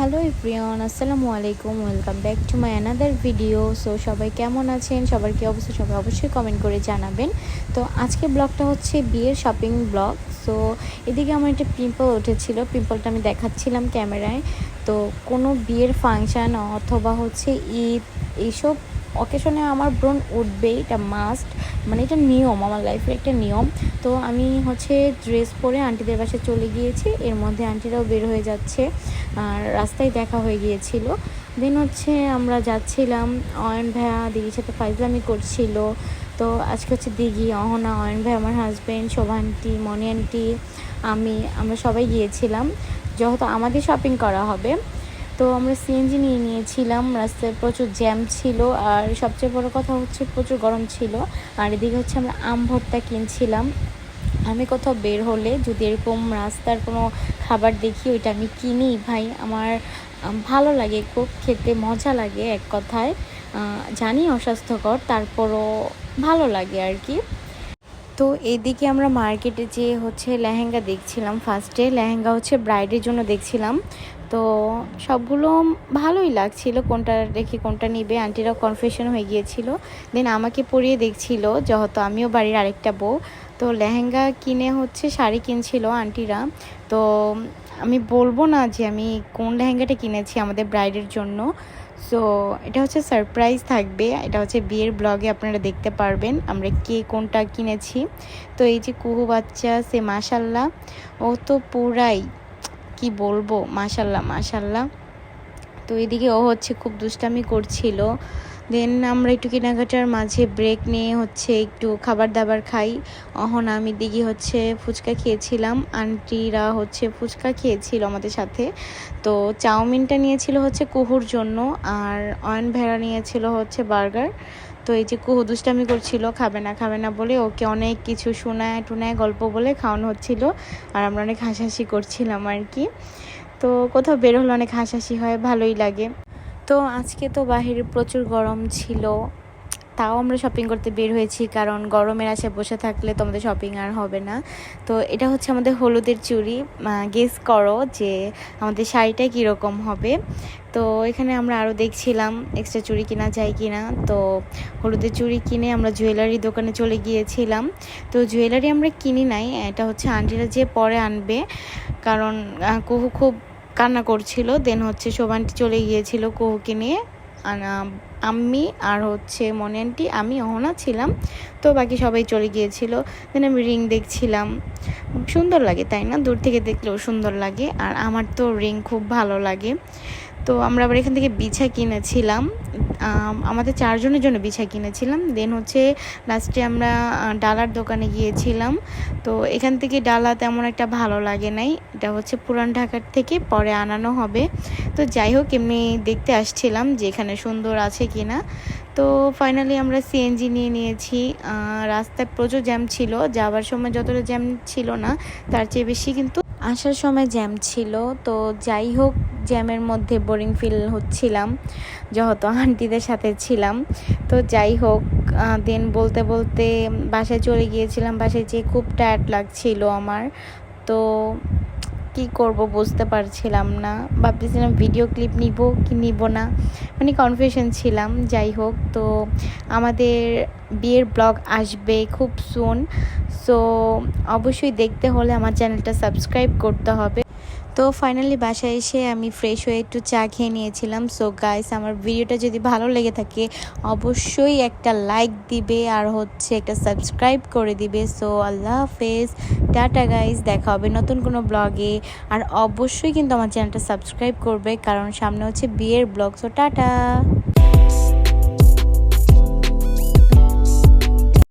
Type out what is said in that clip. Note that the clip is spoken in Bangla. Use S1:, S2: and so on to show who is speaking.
S1: হ্যালো এভরিওয়ান, আসসালামু আলাইকুম, welcome back to my another video. So সবাই কেমন আছেন? সবার কি অবস্থা? সবাই অবশ্যই কমেন্ট করে জানাবেন। তো আজকে ব্লগটা হচ্ছে বিয়ের শপিং ব্লগ সো এদিকে আমার একটা পিম্পল উঠেছিল। পিম্পলটা আমি দেখাচ্ছিলাম ক্যামেরায়। তো কোনো বিয়ের ফাংশান অথবা হচ্ছে ঈদ, এইসব অকেশনে আমার ব্রণ উঠবে এটা মাস্ট মানে এটা নিয়ম, আমার লাইফের একটা নিয়ম। তো আমি হচ্ছে ড্রেস পরে আন্টিদের বাসায় চলে গিয়েছি, এর মধ্যে আন্টিরাও বের হয়ে যাচ্ছে, আর রাস্তায় দেখা হয়ে গিয়েছিল। দেন হচ্ছে আমরা যাচ্ছিলাম, অয়ন ভাইয়া দিদির সাথে ফাইজলামি করছিল। তো আজকে হচ্ছে দিঘি, অহনা, অয়ন ভাই, আমার husband Shobha aunty Moni aunty আমি, আমরা সবাই গিয়েছিলাম। যেহেতু আমাদের শপিং করা হবে তো আমরা সিএনজি নিয়ে নিয়েছিলাম, রাস্তায় প্রচুর জ্যাম ছিল, আর সবচেয়ে বড় কথা হচ্ছে প্রচুর গরম ছিল, আর এদিকে হচ্ছে আমরা আম ভর্তা কিনছিলাম। আমি কোথাও বের হলে যদি এরকম রাস্তার কোনো খাবার দেখি, ওইটা আমি কিনি। ভাই, আমার ভালো লাগে খুব, খেতে মজা লাগে এক কথায়। জানি অস্বাস্থ্যকর, তারপরও ভালো লাগে আর কি। তো এদিকে আমরা মার্কেটে যে হচ্ছে লেহেঙ্গা দেখছিলাম ফার্স্টে লেহেঙ্গা হচ্ছে ব্রাইডের জন্য দেখছিলাম। তো সবগুলো ভালোই লাগছিল, কোনটা রেখে কোনটা নিবে আন্টিরাও কনফিউশন হয়ে গিয়েছিল। দেন আমাকে পরিয়ে দেখছিল, যেহেতু আমিও বাড়ির আরেকটা বউ তো লেহেঙ্গা কিনে হচ্ছে শাড়ি কিনছিল আন্টিরা। তো আমি বলব না যে আমি কোন লেহেঙ্গাটা কিনেছি আমাদের ব্রাইডের জন্য। সো এটা হচ্ছে সারপ্রাইজ থাকবে। এটা হচ্ছে বিয়ের ব্লগে আপনারা দেখতে পারবেন আমরা কে কোনটা কিনেছি। তো এই যে কুহু বাচ্চা, সে মাশাল্লাহ। ও তো পুরাই, কি বলব, মাশাল্লাহ মাশাল্লাহ। তো এদিকে ও হচ্ছে খুব দুষ্টামি করছিল। দেন আমরা একটু কেনাকাটার মাঝে ব্রেক নিয়ে হচ্ছে একটু খাবার দাবার খাই। অহন আমি দিঘি হচ্ছে ফুচকা খেয়েছিলাম। আন্টিরা হচ্ছে ফুচকা খেয়েছিল আমাদের সাথে। তো চাউমিনটা নিয়েছিল হচ্ছে কুহুর জন্য আর অয়ন ভেড়া নিয়েছিল হচ্ছে বার্গার। তো এই যে কুহু দুষ্টামি করছিল, খাবে না খাবে না বলে ওকে অনেক কিছু শোনায় টুনায় গল্প বলে খাওয়ানো হচ্ছিল আর আমরা অনেক হাসাহাসি করছিলাম আর কি। তো কোথাও বের হলে অনেক হাসাহাসি হয়, ভালোই লাগে। তো আজকে তো বাহিরে প্রচুর গরম ছিল। তাও আমরা শপিং করতে বের হয়েছি কারণ গরমের আশায় বসে থাকলে তো আমাদের শপিং আর হবে না। তো এটা হচ্ছে আমাদের হলুদের চুড়ি। গেস করো যে আমাদের শাড়িটা কীরকম হবে। তো এখানে আমরা আরও দেখছিলাম এক্সট্রা চুড়ি কিনা যায় কিনা। তো হলুদের চুড়ি কিনে আমরা জুয়েলারি দোকানে চলে গিয়েছিলাম। তো জুয়েলারি আমরা কিনি নাই, এটা হচ্ছে আন্টিরা যে পরে আনবে। কারণ কুহু খুব কান্না করছিল দেন হচ্ছে শোভানটি চলে গিয়েছিল কোহকে নিয়ে। আর, আম, আর হচ্ছে মনে আমি অহনা ছিলাম। তো বাকি সবাই চলে গিয়েছিল। দেন আমি রিং দেখছিলাম। সুন্দর লাগে তাই না? দূর থেকে দেখলেও সুন্দর লাগে। আর আমার তো রিং খুব ভালো লাগে। তো আমরা আবার এখান থেকে বিছা কিনেছিলাম। আমাদের চারজনের জন্য বিছা কিনেছিলাম। দেন হচ্ছে লাস্টে আমরা ডালার দোকানে গিয়েছিলাম। তো এখান থেকে ডালা তেমন একটা ভালো লাগে নাই। এটা হচ্ছে পুরান ঢাকার থেকে পরে আনানো হবে। তো যাই হোক এমনি দেখতে আসছিলাম যে এখানে সুন্দর আছে কিনা। তো ফাইনালি আমরা সিএনজি নিয়ে নিয়েছি। রাস্তায় প্রচুর জ্যাম ছিল। যাওয়ার সময় যতটা জ্যাম ছিল না, তার চেয়ে বেশি কিন্তু আসার সময় জ্যাম ছিল। তো যাই হোক জ্যামের মধ্যে বোরিং ফিল হচ্ছিলাম যেহেতু আন্টিদের সাথে ছিলাম। তো যাই হোক দেন বলতে বলতে বাসায় চলে গিয়েছিলাম। বাসায় যেয়ে খুব টায়ার্ড লাগছিল আমার। তো কি করব বুঝতে পারছিলাম না। ভাবতেছিলাম ভিডিও ক্লিপ নিব কি নিব না। মানে কনফিউশন ছিলাম, যাই হোক। তো আমাদের বিয়ের ব্লগ আসবে খুব সুন সো অবশ্যই দেখতে হলে আমার চ্যানেলটা সাবস্ক্রাইব করতে হবে। তো ফাইনালি বাসায় এসে আমি ফ্রেশ হয়ে একটু চা খেয়ে নিয়েছিলাম। সো গাইস আমার ভিডিওটা যদি ভালো লেগে থাকে, অবশ্যই একটা লাইক দিবে আর হচ্ছে একটা সাবস্ক্রাইব করে দিবে। সো আল্লাহ হাফেজ, টাটা গাইস দেখা হবে নতুন কোনো ব্লগে আর অবশ্যই কিন্তু আমার চ্যানেলটা সাবস্ক্রাইব করবে, কারণ সামনে হচ্ছে বিয়ের ব্লগ সো টাটা।